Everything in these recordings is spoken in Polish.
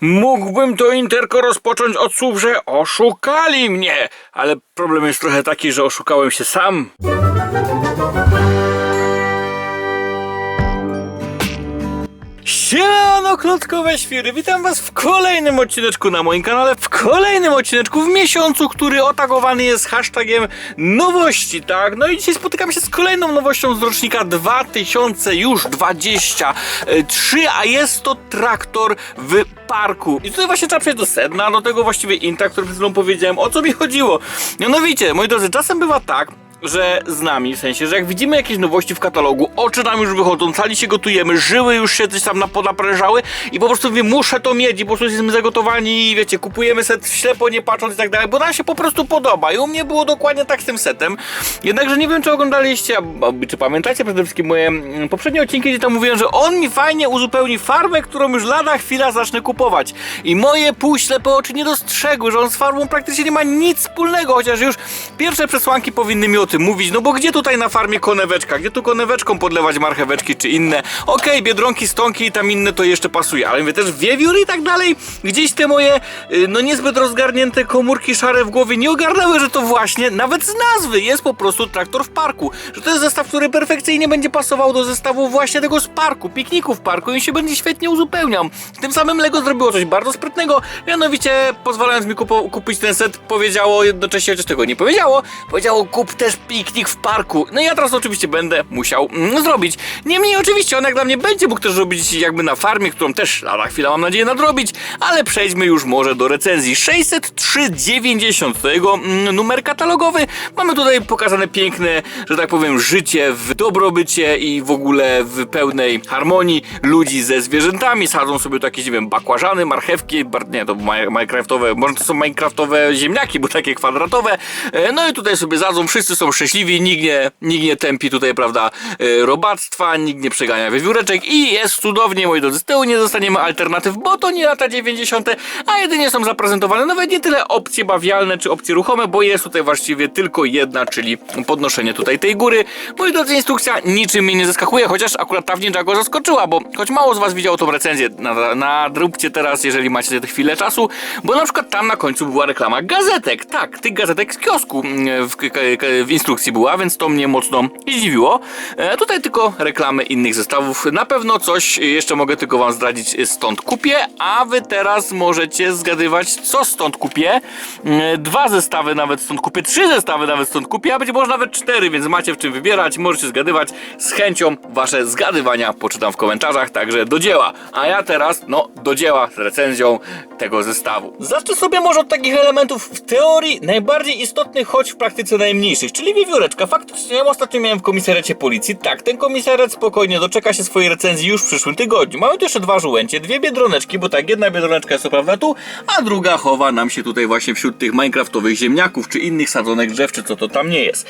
Mógłbym to interko rozpocząć od słów, że oszukali mnie, ale problem jest trochę taki, że oszukałem się sam. Siano klotkowe świry, witam was w kolejnym odcineczku na moim kanale, w kolejnym odcineczku w miesiącu, który otagowany jest hashtagiem nowości, tak? No i dzisiaj spotykam się z kolejną nowością z rocznika 2023, a jest to traktor w parku. I tutaj właśnie trzeba przejść do sedna, do tego właściwie inta, który przed chwilą powiedziałem, o co mi chodziło. Mianowicie, moi drodzy, czasem bywa tak, że z nami, w sensie, że jak widzimy jakieś nowości w katalogu, oczy nam już wychodzą, cali się gotujemy, żyły już się coś tam naponaprężały i po prostu mówię, muszę to mieć i po prostu jesteśmy zagotowani i wiecie, kupujemy set ślepo, nie patrząc i tak dalej, bo nam się po prostu podoba i u mnie było dokładnie tak z tym setem. Jednakże nie wiem, czy oglądaliście, czy pamiętacie przede wszystkim moje mm, poprzednie odcinki, gdzie tam mówiłem, że on mi fajnie uzupełni farmę, którą już lada chwila zacznę kupować. I moje półślepe oczy nie dostrzegły, że on z farmą praktycznie nie ma nic wspólnego, chociaż już pierwsze przesłanki powinny mi o tym mówić, no bo gdzie tutaj na farmie koneweczka, gdzie tu koneweczką podlewać marcheweczki czy inne, okej, biedronki, stonki i tam inne to jeszcze pasuje, ale mówię też wiewiór i tak dalej, gdzieś te moje, y, no niezbyt rozgarnięte komórki szare w głowie nie ogarnęły, że to właśnie, nawet z nazwy, jest po prostu traktor w parku, że to jest zestaw, który perfekcyjnie będzie pasował do zestawu właśnie tego z parku, pikniku w parku i się będzie świetnie uzupełniał. Tym samym Lego zrobiło coś bardzo sprytnego, mianowicie pozwalając mi kupić ten set, powiedziało jednocześnie, chociaż tego nie powiedziało, powiedziało kup też piknik w parku. No ja teraz oczywiście będę musiał mm, zrobić. Niemniej oczywiście on jak dla mnie będzie mógł też robić jakby na farmie, którą też lada chwila mam nadzieję nadrobić, ale przejdźmy już może do recenzji. 603,90 to jego mm, numer katalogowy. Mamy tutaj pokazane piękne, że tak powiem, życie w dobrobycie i w ogóle w pełnej harmonii ludzi ze zwierzętami. Sadzą sobie tu jakieś, nie wiem, bakłażany, marchewki, nie, to mi- minecraftowe, może to są minecraftowe ziemniaki, bo takie kwadratowe. E, No i tutaj sobie zadzą, wszyscy są szczęśliwi, nikt nie, nikt nie tępi tutaj, prawda, e, robactwa, nikt nie przegania wiewióreczek i jest cudownie, moi drodzy. Z tyłu nie dostaniemy alternatyw, bo to nie lata 90., a jedynie są zaprezentowane nawet nie tyle opcje bawialne czy opcje ruchome, bo jest tutaj właściwie tylko jedna, czyli podnoszenie tutaj tej góry. Moi drodzy, instrukcja niczym mnie nie zaskakuje, chociaż akurat ta wdzięcza go zaskoczyła, bo choć mało z was widziało tą recenzję, na- nadróbcie teraz, jeżeli macie chwilę czasu, bo na przykład tam na końcu była reklama gazetek, tak, tych gazetek z kiosku mm, w, k- w instrukcji była, więc to mnie mocno zdziwiło. E, tutaj tylko reklamy innych zestawów. Na pewno coś jeszcze mogę tylko wam zdradzić stąd kupię, a wy teraz możecie zgadywać, co stąd kupię. E, Dwa zestawy nawet stąd kupię, trzy zestawy nawet stąd kupię, a być może nawet cztery, więc macie w czym wybierać, możecie zgadywać. Z chęcią wasze zgadywania poczytam w komentarzach, także do dzieła. A ja teraz, no, do dzieła z recenzją tego zestawu. Zacznę sobie może od takich elementów w teorii najbardziej istotnych, choć w praktyce najmniejszych, czyli wiewióreczka. Faktycznie ostatnio miałem w komisariacie policji. Tak, ten komisariat spokojnie doczeka się swojej recenzji już w przyszłym tygodniu. Mamy tu jeszcze dwa żółęcie, dwie biedroneczki, bo tak, jedna biedroneczka jest co prawda tu, a druga chowa nam się tutaj właśnie wśród tych minecraftowych ziemniaków, czy innych sadzonek drzew, czy co to tam nie jest.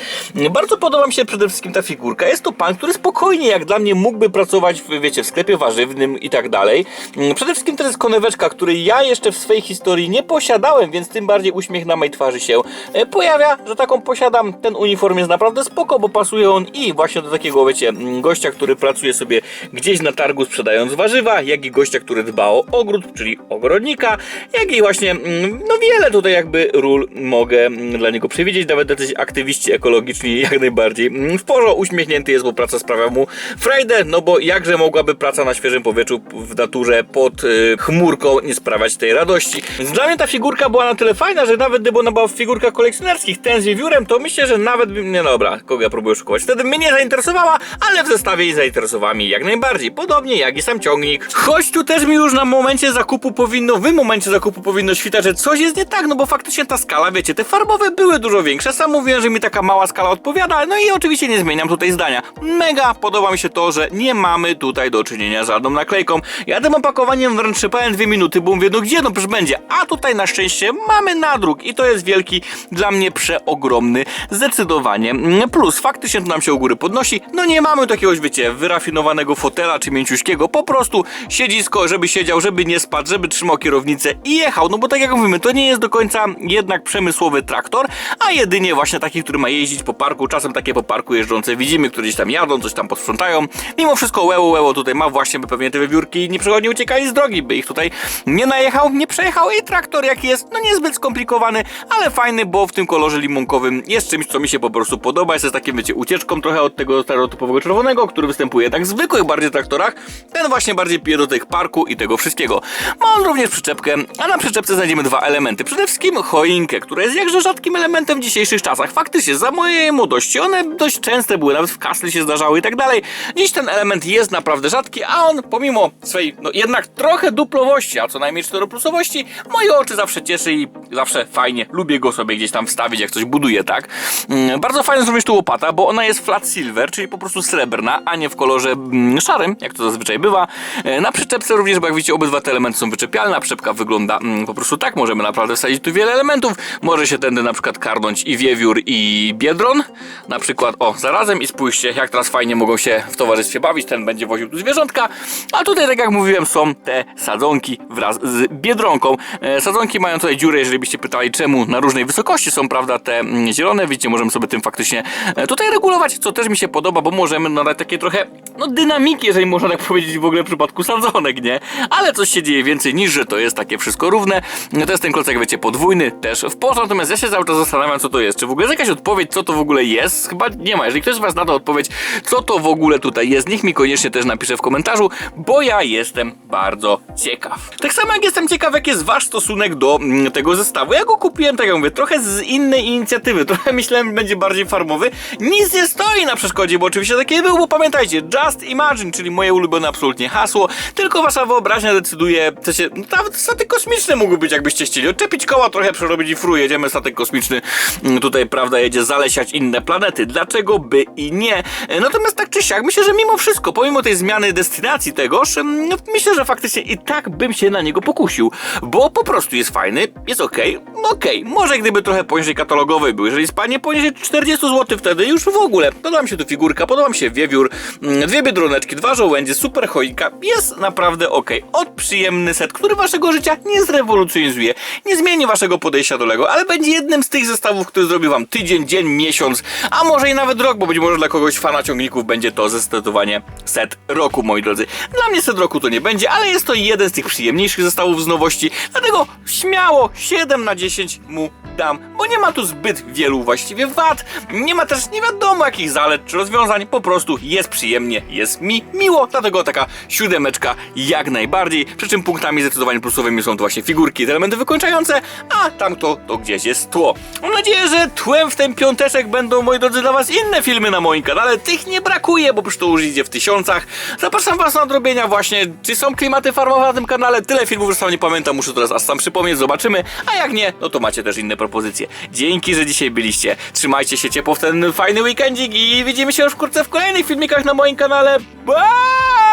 Bardzo podoba mi się przede wszystkim ta figurka. Jest to pan, który spokojnie, jak dla mnie, mógłby pracować, w, wiecie, w sklepie warzywnym i tak dalej. Mm, Przede wszystkim to jest koneweczka, której ja jeszcze w swojej historii nie posiadałem, więc tym bardziej uśmiech na mojej twarzy się e, pojawia, że taką posiadam. Ten uniform jest naprawdę spoko, bo pasuje on i właśnie do takiego, wiecie, mm, gościa, który pracuje sobie gdzieś na targu sprzedając warzywa, jak i gościa, który dba o ogród, czyli ogrodnika, jak i właśnie, mm, no wiele tutaj jakby ról mogę mm, dla niego przewidzieć, nawet jacyś aktywiści ekologiczni jak najbardziej w porze uśmiechnięty jest, bo praca sprawia mu frajdę, no bo jakże mogłaby praca na świeżym powietrzu w naturze pod y, chmurką nie sprawiać tej radości. Dla mnie ta figurka była na tyle fajna, że nawet gdyby ona była w figurkach kolekcjonerskich, ten z wiewiórem, to myślę, że nawet bym, nie dobra, kogo ja próbuję szukować, wtedy mnie nie zainteresowała, ale w zestawie jej zainteresowała mnie jak najbardziej, podobnie jak i sam ciągnik. Choć tu też mi już na momencie zakupu powinno, w momencie zakupu powinno świtać, że coś jest nie tak, no bo faktycznie ta skala, wiecie, te farbowe były dużo większe, sam mówiłem, że mi taka mała skala odpowiada, no i oczywiście nie zmieniam tutaj zdania. Mega podoba mi się to, że nie mamy tutaj do czynienia z żadną naklejką. Ja tym opakowaniem wręcz szepałem dwie minuty, bo mówię, no gdzie no przecież będzie, a tutaj na szczęście mamy nadruk i to jest wielki, dla mnie przeogromny, zdecydowanie mm, plus. Faktycznie to nam się u góry podnosi. No nie mamy takiego, wiecie, wyrafinowanego fotela czy mięciuśkiego. Po prostu siedzisko, żeby siedział, żeby nie spadł, żeby trzymał kierownicę i jechał. No bo tak jak mówimy, to nie jest do końca jednak przemysłowy traktor, a jedynie właśnie taki, który ma jeździć po parku. Czasem takie po parku jeżdżące widzimy, które gdzieś tam jadą, coś tam posprzątają. Mimo wszystko łeło, łeło tutaj ma właśnie, by pewnie te wiewiórki nie przychodnie uciekali z drogi, by ich tutaj nie najechał, nie przejechał i traktor jak jest, no niezbyt skomplikowany, ale fajny, bo w tym kolorze limonkowym jest czymś, co mi się po prostu podoba. Jest takim, wiecie, ucieczką trochę od tego stereotypowego czerwonego, który występuje jednak w zwykłych bardziej traktorach. Ten właśnie bardziej pije do tych parku i tego wszystkiego. Ma on również przyczepkę, a na przyczepce znajdziemy dwa elementy. Przede wszystkim choinkę, która jest jakże rzadkim elementem w dzisiejszych czasach. Faktycznie, za mojej młodości one dość częste były, nawet w kasli się zdarzały i tak dalej. Dziś ten element jest naprawdę rzadki, a on pomimo swej, no jednak trochę duplowości, a co najmniej czteroplusowości, moje oczy zawsze cieszy i zawsze fajnie, lubię go sobie gdzieś tam wstawić, jak coś buduję, tak? Mm, bardzo fajna jest również tu łopata, bo ona jest flat silver, czyli po prostu srebrna, a nie w kolorze mm, szarym, jak to zazwyczaj bywa. E, Na przyczepce również, bo jak widzicie, obydwa te elementy są wyczepialne, przyczepka wygląda mm, po prostu tak, możemy naprawdę wsadzić tu wiele elementów, może się tędy na przykład karnąć i wiewiór i biedron, na przykład, o, zarazem i spójrzcie, jak teraz fajnie mogą się w towarzystwie bawić, ten będzie woził tu zwierzątka, a tutaj, tak jak mówiłem, są te sadzonki wraz z biedronką. E, Sadzonki mają tutaj dziury, jeżeli byście pytali, czemu na różnej wysokości są, prawda, te mm, zielone, widzicie, możemy sobie tym faktycznie e, tutaj regulować, co też mi się podoba, bo możemy nadać takie trochę, no, dynamiki, jeżeli można tak powiedzieć w ogóle w przypadku sadzonek, nie? Ale coś się dzieje więcej niż, że to jest takie wszystko równe. No, To jest ten klocek, wiecie, podwójny, też w porządku, natomiast ja się cały czas zastanawiam, co to jest. Czy w ogóle jest jakaś odpowiedź, co to w ogóle jest? Chyba nie ma. Jeżeli ktoś z Was to odpowiedź, co to w ogóle tutaj jest, niech mi koniecznie też napisze w komentarzu, bo ja jestem bardzo ciekaw. Tak samo jak jestem ciekaw, jaki jest Wasz stosunek do mm, tego zestawu. Ja go kupiłem, tak jak mówię, trochę z innej inicjatywy. Trochę myślałem, że będzie bardziej farmowy. Nic nie stoi na przeszkodzie, bo oczywiście takie był, bo pamiętajcie, just imagine, czyli moje ulubione absolutnie hasło. Tylko Wasza wyobraźnia decyduje, w sensie, no, nawet statek kosmiczny mógłby być, jakbyście chcieli. Odczepić koła, trochę przerobić i fru, jedziemy statek kosmiczny. mm, Tutaj, prawda, jedzie zalesiać inne planety. Dlaczego by i nie? Natomiast tak czy siak, myślę, że mimo wszystko, pomimo tej zmiany destynacji tegoż, em, no, myślę, że faktycznie i tak bym się na niego pokusił, bo po prostu jest fajny, jest okej, no okej, może gdyby trochę poniżej katalogowej był, jeżeli spanie poniżej 40 zł wtedy już w ogóle, podoba mi się tu figurka, podoba mi się wiewiór, mm, dwie biedroneczki, dwa żołędzie, super choinka, jest naprawdę okej, od przyjemny set, który waszego życia nie zrewolucjonizuje, nie zmieni waszego podejścia do Lego, ale będzie jednym z tych zestawów, który zrobi wam tydzień, dzień, miesiąc, a może i nawet rok, bo być może dla kogoś fana ciągników będzie to zdecydowanie set roku, moi drodzy. Dla mnie set roku to nie będzie, ale jest to jeden z tych przyjemniejszych zestawów z nowości, dlatego śmiało 7 na 10 mu dam, bo nie ma tu zbyt wielu właściwie wad, nie ma też nie wiadomo jakich zalet czy rozwiązań, po prostu jest przyjemnie, jest mi miło, dlatego taka siódemeczka jak najbardziej, przy czym punktami zdecydowanie plusowymi są to właśnie figurki, te elementy wykończające, a tamto to gdzieś jest tło. Mam nadzieję, że tłem w ten piąteczek będą, moi drodzy, dla was inne filmy na moim kanale, tych nie brakuje, bo przecież to już idzie w tysiącach. Zapraszam was na odrobienia właśnie, czy są klimaty farmowe na tym kanale, tyle filmów, że sam nie pamiętam, muszę teraz aż sam przypomnieć, zobaczymy, a jak nie, no to macie też inne propozycje. Dzięki, że dzisiaj byliście, trzymajcie się ciepło w ten fajny weekendzik i widzimy się już wkrótce w kolejnych filmikach na moim kanale, bye!